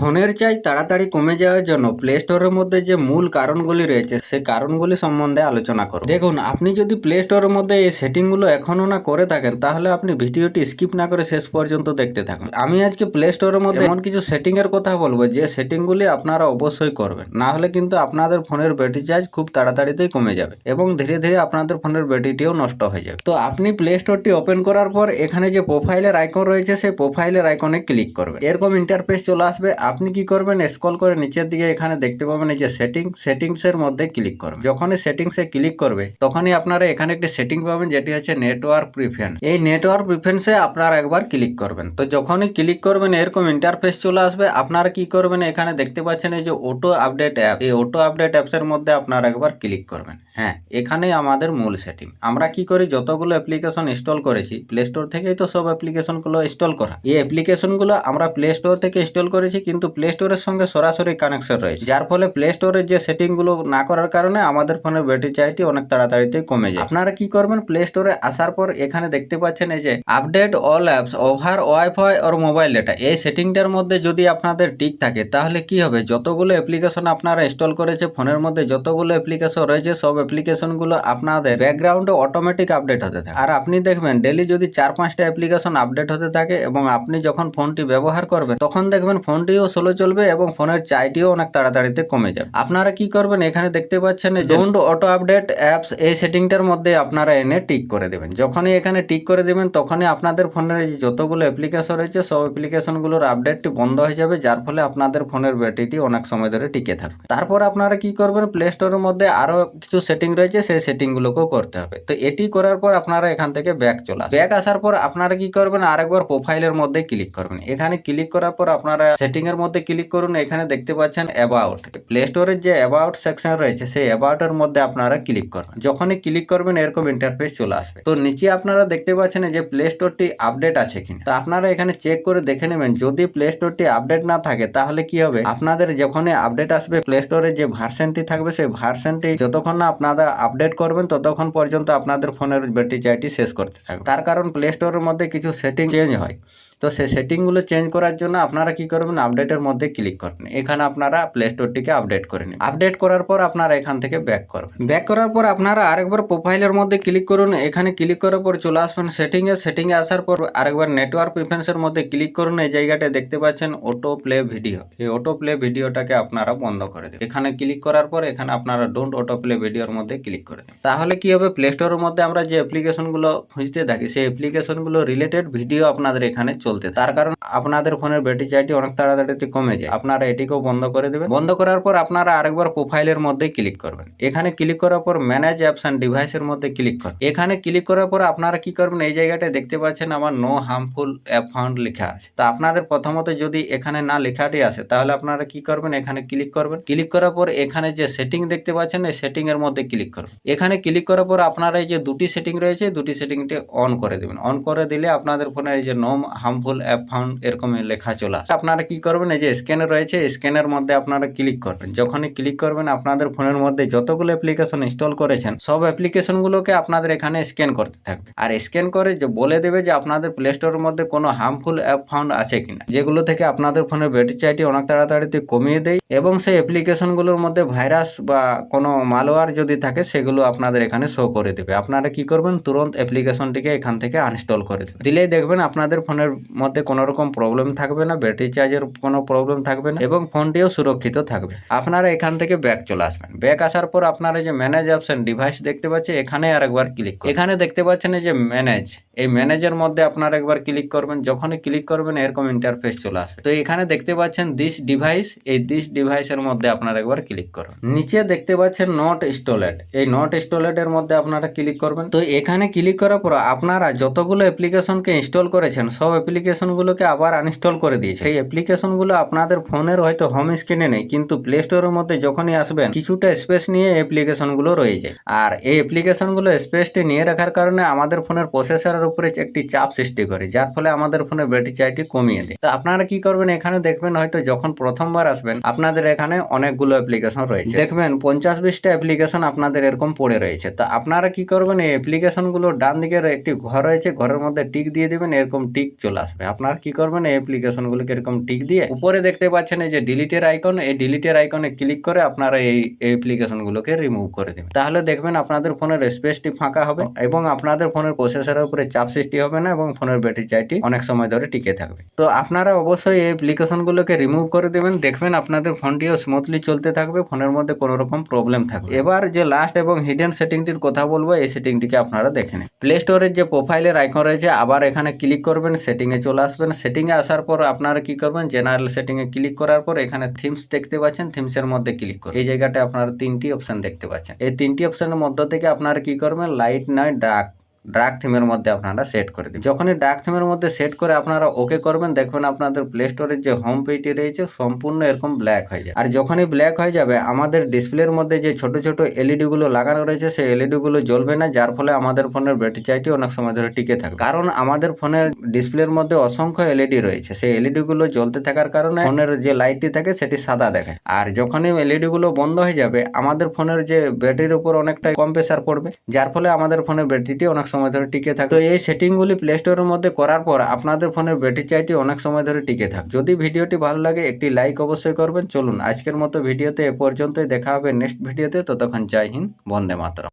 ফোনের চার্জ তাড়াতাড়ি কমে যাওয়ার জন্য প্লে স্টোরের মধ্যে যে মূল কারণগুলি রয়েছে, সে কারণগুলি সম্বন্ধে আলোচনা করব দেখুন, আপনি যদি প্লে স্টোরের মধ্যে এই সেটিংগুলো এখনও না করে থাকেন, তাহলে আপনি ভিডিওটি স্কিপ না করে শেষ পর্যন্ত দেখতে থাকুন। আমি আজকে প্লে স্টোরের মধ্যে এমন কিছু সেটিংয়ের কথা বলব, যে সেটিংগুলি আপনারা অবশ্যই করবেন। না হলে কিন্তু আপনাদের ফোনের ব্যাটারি চার্জ খুব তাড়াতাড়িতেই কমে যাবে এবং ধীরে ধীরে আপনাদের ফোনের ব্যাটারিটিও নষ্ট হয়ে যাবে। তো আপনি প্লে স্টোরটি ওপেন করার পর এখানে যে প্রোফাইলের আইকন রয়েছে, সেই প্রোফাইলের আইকনে ক্লিক করবেন। এরকম ইন্টারফেস চলে আসবে। আপনি কি করবেন? স্ক্রল করে নিচের দিকে এখানে দেখতে পাবেন এই যে সেটিং সেটিংস এর মধ্যে ক্লিক করবেন। যখনই সেটিংসে ক্লিক করবে, তখনই আপনারা এখানে একটি সেটিং পাবেন, যেটি হচ্ছে নেটওয়ার্ক প্রিফারেন্স এই নেটওয়ার্ক প্রিফারেন্সে আপনারা একবার ক্লিক করবেন। তো যখনই ক্লিক করবেন, এরকম ইন্টারফেস চলে আসবে। আপনারা কি করবেন? এখানে দেখতে পাচ্ছেন এই যে অটো আপডেট অ্যাপ এই অটো আপডেট অ্যাপসের মধ্যে আপনারা একবার ক্লিক করবেন। হ্যাঁ এখানেই আমাদের মূল সেটিং আমরা কি করি? যতগুলো অ্যাপ্লিকেশন ইনস্টল করেছি প্লে স্টোর থেকেই তো সব অ্যাপ্লিকেশনগুলো ইনস্টল করা। এই অ্যাপ্লিকেশনগুলো আমরা প্লে স্টোর থেকে ইনস্টল করেছি, কিন্তু প্লে স্টোরের সঙ্গে সরাসরি কানেকশন রয়েছে। যার ফলে প্লে স্টোরের যে সেটিংগুলো না করার কারণে আমাদের ফোনের ব্যাটারি চার্জটি অনেক তাড়াতাড়িতে কমে যায়। আপনারা কি করবেন? প্লে স্টোরে আসার পর এখানে দেখতে পাচ্ছেন এই যে update all apps over wifi or mobile data এই সেটিংটার মধ্যে যদি আপনাদের টিক থাকে, তাহলে কি হবে? যতগুলো অ্যাপ্লিকেশন আপনারা ইনস্টল করেছে, ফোনের মধ্যে যতগুলো অ্যাপ্লিকেশন রয়েছে, সব অ্যাপ্লিকেশনগুলো আপনাদের ব্যাকগ্রাউন্ডে অটোমেটিক আপডেট হতে থাকে। আর আপনি দেখবেন ডেলি যদি চার পাঁচটা অ্যাপ্লিকেশন আপডেট হতে থাকে এবং আপনি যখন ফোনটি ব্যবহার করবেন, তখন দেখবেন ফোনটিও স্লো চলবে এবং ফোনের চাইটিও অনেক তাড়াতাড়িতে কমে যাবে। আপনারা কি করবেন? এখানে দেখতে পাচ্ছেন ডোন্ট অটো আপডেট অ্যাপস এই সেটিংটার মধ্যে আপনারা এনে টিক করে দেবেন। যখনই এখানে টিক করে দেবেন তখনই আপনাদের ফোনের যে যতগুলো অ্যাপ্লিকেশন রয়েছে সব অ্যাপ্লিকেশনগুলোর আপডেটটি বন্ধ হয়ে যাবে যার ফলে আপনাদের ফোনের ব্যাটারিটি অনেক সময় ধরে টিকে থাকবে। তারপর আপনারা কি করবেন? প্লে স্টোরের মধ্যে আরও কিছু সেটিং রয়েছে সেই সেটিংগুলোকেও করতে হবে। তো এটি করার পর আপনারা এখান থেকে ব্যাক চলে আসবে ব্যাক আসার পর আপনারা কি করবেন? আরেকবার প্রোফাইলের মধ্যে ক্লিক করবেন। এখানে ক্লিক করার পর আপনারা সেটিং এর মধ্যে ক্লিক করুন, এখানে দেখতে পাচ্ছেন অ্যাবাউট প্লে স্টোরের যে অ্যাবাউট সেকশন রয়েছে, সেই অ্যাবাউটের মধ্যে আপনারা ক্লিক করবেন। যখনই ক্লিক করবেন, এরকম ইন্টারফেস চলে আসবে। তো নিচে আপনারা দেখতে পাচ্ছেন যে প্লে স্টোরটি আপডেট আছে কিনা। তো আপনারা এখানে চেক করে দেখে নেবেন, যদি প্লে স্টোরটি আপডেট না থাকে, তাহলে কি হবে? আপনাদের যখনই আপডেট আসবে প্লে স্টোরের যে ভার্সনটি থাকবে, সেই ভার্সনটি যতক্ষণ না আপনারা আপডেট করবেন, ততক্ষণ পর্যন্ত আপনাদের ফোনের ব্যাটারি চার্জটি শেষ করতে থাকবে। তার কারণ প্লে স্টোরের মধ্যে কিছু সেটিং চেঞ্জ হয়। তো সেই সেটিংগুলো চেঞ্জ করার জন্য আপনারা কি করবেন? আপডেটের মধ্যে ক্লিক করবেন। এখানে আপনারা প্লে স্টোরটিকে আপডেট করে নিন আপডেট করার পর আপনারা এখান থেকে ব্যাক করবেন। ব্যাক করার পর আপনারা আরেকবার প্রোফাইলের মধ্যে ক্লিক করুন। এখানে ক্লিক করার পর চলে আসবেন সেটিংয়ে সেটিংয়ে আসার পর আরেকবার নেটওয়ার্ক প্রিফারেন্সের মধ্যে ক্লিক করুন। এই জায়গাটা দেখতে পাচ্ছেন অটো প্লে ভিডিও এই অটো প্লে ভিডিওটাকে আপনারা বন্ধ করে দেবেন। এখানে ক্লিক করার পর এখানে আপনারা ডোন্ট অটো প্লে ভিডিওর মধ্যে ক্লিক করে দেবেন। তাহলে কি হবে? প্লে স্টোরের মধ্যে আমরা যে অ্যাপ্লিকেশনগুলো খুঁজতে থাকি, সেই অ্যাপ্লিকেশনগুলো রিলেটেড ভিডিও আপনাদের এখানে চলতে তার কারণ আপনাদের ফোনের ব্যাটারি চার্জটি অনেক তাড়াতাড়িতে কমে যায়। আপনারা এটিকেও বন্ধ করে দেবেন। বন্ধ করার পর আপনারা আরেকবার প্রোফাইলের মধ্যে ক্লিক করবেন। এখানে ক্লিক করার পর ম্যানেজ অ্যাপস অ্যান্ড ডিভাইসের মধ্যে ক্লিক করুন। এখানে ক্লিক করার পর আপনারা কি করবেন? এই জায়গাটায় দেখতে পাচ্ছেন আমার নো হার্মফুল অ্যাপ ফাউন্ড লেখা আছে। তা আপনাদের প্রথমত যদি এখানে না লেখাটি আসে, তাহলে আপনারা কি করবেন? এখানে ক্লিক করবেন। ক্লিক করার পর এখানে যে সেটিং দেখতে পাচ্ছেন, এই সেটিং এর মধ্যে ক্লিক করুন। এখানে ক্লিক করার পর আপনারা এই যে দুটি সেটিং রয়েছে দুটি সেটিংটি অন করে দেবেন। অন করে দিলে আপনাদের ফোনে এই যে নো হার্মফুল অ্যাপ ফাউন্ড এরকম লেখা চলে আপনারা কি করবেন? এই যে স্ক্যানার রয়েছে স্ক্যানের মধ্যে আপনারা ক্লিক করবেন। যখনই ক্লিক করবেন, আপনাদের ফোনের মধ্যে যতগুলো অ্যাপ্লিকেশন ইনস্টল করেছেন, সব অ্যাপ্লিকেশনগুলোকে আপনাদের এখানে স্ক্যান করতে থাকবে। আর স্ক্যান করে যে বলে দেবে যে আপনাদের প্লে স্টোরের মধ্যে কোনো হার্মফুল অ্যাপ ফাউন্ড আছে কিনা। যেগুলো থেকে আপনাদের ফোনের ব্যাটারি চার্জটি অনেক তাড়াতাড়িতে কমিয়ে দেয় এবং সেই অ্যাপ্লিকেশনগুলোর মধ্যে ভাইরাস বা কোনো মালওয়ার যদি থাকে, সেগুলো আপনাদের এখানে শো করে দেবে। আপনারা কি করবেন? তুরন্ত অ্যাপ্লিকেশনটিকে এখান থেকে আনইনস্টল করে দেবে দিলেই দেখবেন আপনাদের ফোনের মধ্যে কোনো রকম প্রবলেম থাকবে না ব্যাটারি চার্জের কোনো প্রবলেম থাকবে না এবং ফোনটিও সুরক্ষিত থাকবে। আপনারা এখান থেকে ব্যাক চলে আসবেন। ব্যাক আসার পর আপনারা যে ম্যানেজ অপশন ডিভাইস দেখতে পাচ্ছেন, এখানে আর একবার ক্লিক এখানে দেখতে পাচ্ছেন যে ম্যানেজ এই ম্যানেজের মধ্যে আপনারা একবার ক্লিক করবেন, যখনই ক্লিক করবেন, এরকম ইন্টারফেস চলে আসবে। তো এখানে দেখতে পাচ্ছেন দিস ডিভাইস এই দিস ডিভাইসের মধ্যে আপনারা একবার ক্লিক করুন। নিচে দেখতে পাচ্ছেন নট স্টোলেড এই নট স্টোলেড এর মধ্যে আপনারা ক্লিক করবেন। তো এখানে ক্লিক করার পর আপনারা যতগুলো অ্যাপ্লিকেশনকে ইনস্টল করেছেন, সব অ্যাপ্লিকেশনগুলোকে আবার আনইনস্টল করে দিয়েছে সেই অ্যাপ্লিকেশনগুলো আপনাদের ফোনের হয়তো হোম স্ক্রিনে নেই, কিন্তু প্লে স্টোরের মধ্যে যখনই আসবেন, কিছুটা স্পেস নিয়ে অ্যাপ্লিকেশনগুলো রয়ে যায়। আর এই অ্যাপ্লিকেশনগুলো স্পেসটি নিয়ে রাখার কারণে আমাদের ফোনের প্রসেসরের উপরে একটি চাপ সৃষ্টি করে, যার ফলে আমাদের ফোনের ব্যাটারি চার্জটি কমিয়ে দেয়। তো আপনারা কি করবেন, এখানে দেখবেন হয়তো যখন প্রথমবার আসবেন, আপনাদের এখানে অনেকগুলো অ্যাপ্লিকেশন রয়েছে। দেখবেন পঞ্চাশ বিশটা অ্যাপ্লিকেশন আপনাদের এরকম পড়ে রয়েছে। তো আপনারা কি করবেন, এই অ্যাপ্লিকেশনগুলো ডান দিকের একটি ঘর রয়েছে, ঘরের মধ্যে টিক দিয়ে দেবেন, এরকম টিক চলে আসবে। আপনারা কি করবেন, এই অ্যাপ্লিকেশনগুলোকে এরকম টিক দিয়ে উপরে দেখতে পাচ্ছেন এই যে ডিলিটের আইকন এই ডিলিটের আইকনে ক্লিক করে আপনারা এই অ্যাপ্লিকেশন গুলোকে রিমুভ করে দেবেন। তাহলে দেখবেন আপনাদের ফোনের স্পেসটি ফাঁকা হবে এবং আপনাদের ফোনের প্রসেসরের উপরে চাপ সৃষ্টি হবে না এবং ফোনের ব্যাটারি চাইটি অনেক সময় ধরে টিকে থাকবে। তো আপনারা অবশ্যই এই অ্যাপ্লিকেশন গুলোকে রিমুভ করে দেবেন। দেখবেন আপনাদের ফোনটিও স্মুথলি চলতে থাকবে, ফোনের মধ্যে কোনো রকম প্রবলেম থাকবে এবার যে লাস্ট এবং হিডেন সেটিংটির কথা বলব, এই সেটিংটিকে আপনারা দেখে নেন। প্লে স্টোরের যে প্রোফাইলের আইকন রয়েছে, আবার এখানে ক্লিক করবেন সেটিংয়ে চলে আসবেন। সেটিংয়ে আসার পর আপনারা কি করবেন জেনারেল সেটিংয়ে ক্লিক করার পর এখানে থিমস দেখতে পাচ্ছেন থিমসের মধ্যে ক্লিক করুন। এই জায়গাটা আপনার তিনটি অপশন দেখতে পাচ্ছেন। এই তিনটি অপশনের মধ্য থেকে আপনারা কি করবেন? লাইট নয় ডার্ক ডার্ক থিমের মধ্যে আপনারা সেট করে দিন। যখনই ডার্ক থিমের মধ্যে সেট করে আপনারা ওকে করবেন, দেখবেন আপনাদের প্লে স্টোরের যে হোম পেজটি রয়েছে সম্পূর্ণ এরকম ব্ল্যাক হয়ে যায়। আর যখনই ব্ল্যাক হয়ে যাবে, আমাদের ডিসপ্লের মধ্যে যে ছোট ছোট এলইডি গুলো লাগানো রয়েছে, সেই এলইডি গুলো জ্বলবে না, যার ফলে আমাদের ফোনের ব্যাটারি চাইটি অনেক সময় ধরে টিকে থাকবে কারণ আমাদের ফোনের ডিসপ্লের মধ্যে অসংখ্য এলইডি রয়েছে। সেই এলইডি গুলো জ্বলতে থাকার কারণে ফোনের যে লাইটটি থাকে, সেটি সাদা দেখায় আর যখনই এলইডি গুলো বন্ধ হয়ে যাবে, আমাদের ফোনের যে ব্যাটারির উপর অনেকটা কম প্রেসার পড়বে, যার ফলে আমাদের ফোনের ব্যাটারিটি অনেক সময় ধরে টিকে থাকে তো এই সেটিংগুলি প্লে স্টোরের মধ্যে করার পর আপনাদের ফোনের ব্যাটারি চাইটি অনেক সময় ধরে টিকে থাকে। যদি ভিডিওটি ভালো লাগে, একটি লাইক অবশ্যই করবেন। চলুন আজকের মতো ভিডিওতে এ পর্যন্তই। দেখা হবে নেক্সট ভিডিওতে। ততক্ষণ জয় হিন্দ, বন্দে মাতরম।